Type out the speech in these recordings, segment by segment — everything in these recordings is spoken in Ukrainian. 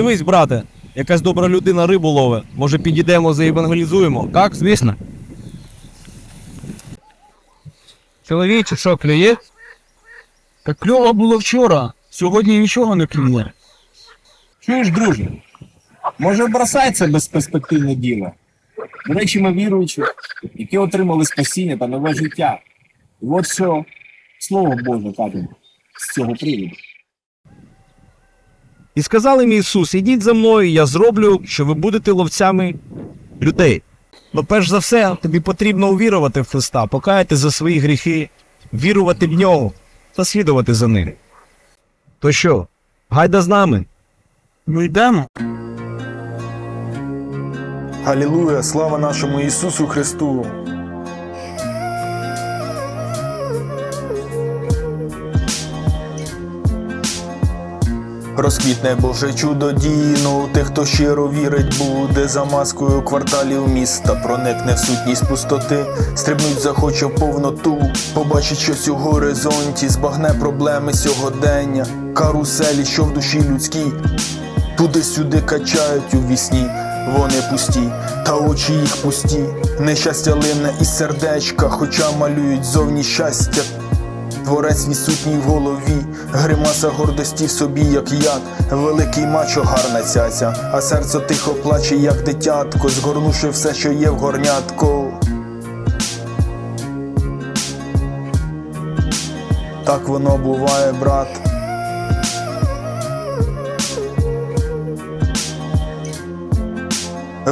Дивись, брате, якась добра людина рибу ловить. Може підійдемо, заєвангелізуємо? Як? Звісно. Чоловіче, що клює? Так кльово було вчора. Сьогодні нічого не клює. Чуєш, друже? Може, бросай це безперспективне діло. До речі, ми віруючі, які отримали спасіння та нове життя. І от що слово Боже каже з цього приводу. І сказав їм Ісус, ідіть за мною, я зроблю, що ви будете ловцями людей. Ну, перш за все, тобі потрібно увірувати в Христа, покаяти за свої гріхи, вірувати в нього та слідувати за ним. То що, гайда з нами? Ми йдемо. Алілуя, слава нашому Ісусу Христу! Розквітне Боже чудо тих, хто щиро вірить, буде за маскою кварталів міста, проникне в сутність пустоти, стрибнуть захоче в повноту, побачить щось у горизонті, збагне проблеми сьогодення, каруселі, що в душі людській, Туди-сюди качають у вісні, вони пусті, та очі їх пусті. Нещастя лине із сердечка, хоча малюють зовні щастя. Творець відсутній в голові, гримаса гордості в собі, як яд, великий мачо гарна цяця, а серце тихо плаче, як дитятко, згорнувши все, що є в горнятко. Так воно буває, брат.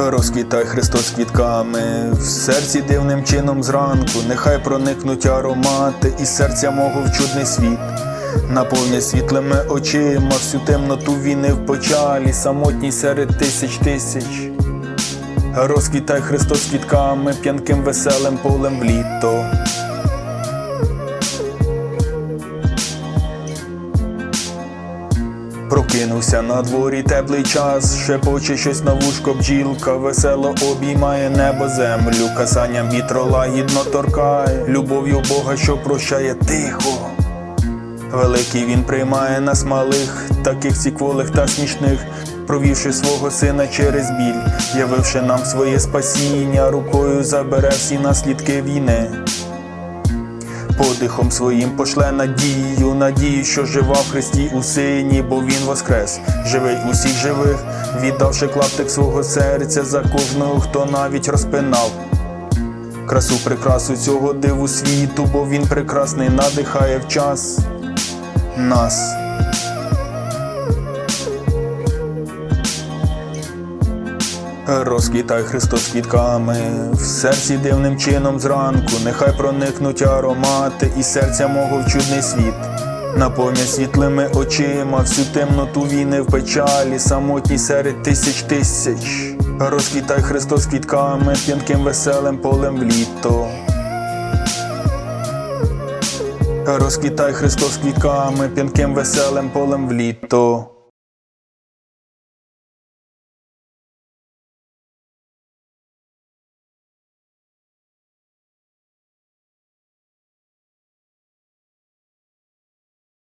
Розквітай Христос квітками в серці дивним чином зранку, нехай проникнуть аромати із серця мого в чудний світ, наповнять світлими очима всю темноту війни в печалі, самотній серед тисяч тисяч. Розквітай Христос квітками, п'янким веселим полем в літо. Прокинувся на дворі теплий час, шепоче щось на вушко бджілка, весело обіймає небо землю, касанням вітро лагідно торкає, любов'ю Бога, що прощає тихо. Великий він приймає нас малих, таких цікволих та смішних, провівши свого сина через біль, явивши нам своє спасіння, рукою забере всі наслідки війни. Подихом своїм пошле надію, надію, що жива в Христі у сині, бо Він воскрес, живий усіх живих, віддавши клаптик свого серця за кожного, хто навіть розпинав. Красу прикрасу цього диву світу, бо він прекрасний надихає в час нас. Розквітай Христос квітками в серці дивним чином зранку, нехай проникнуть аромати і серця мого в чудний світ. Наповнять світлими очима всю темноту війни в печалі, самотній серед тисяч тисяч. Розквітай Христос квітками, п'янким веселим полем в літо. Розквітай Христос квітками, п'янким веселим полем в літо.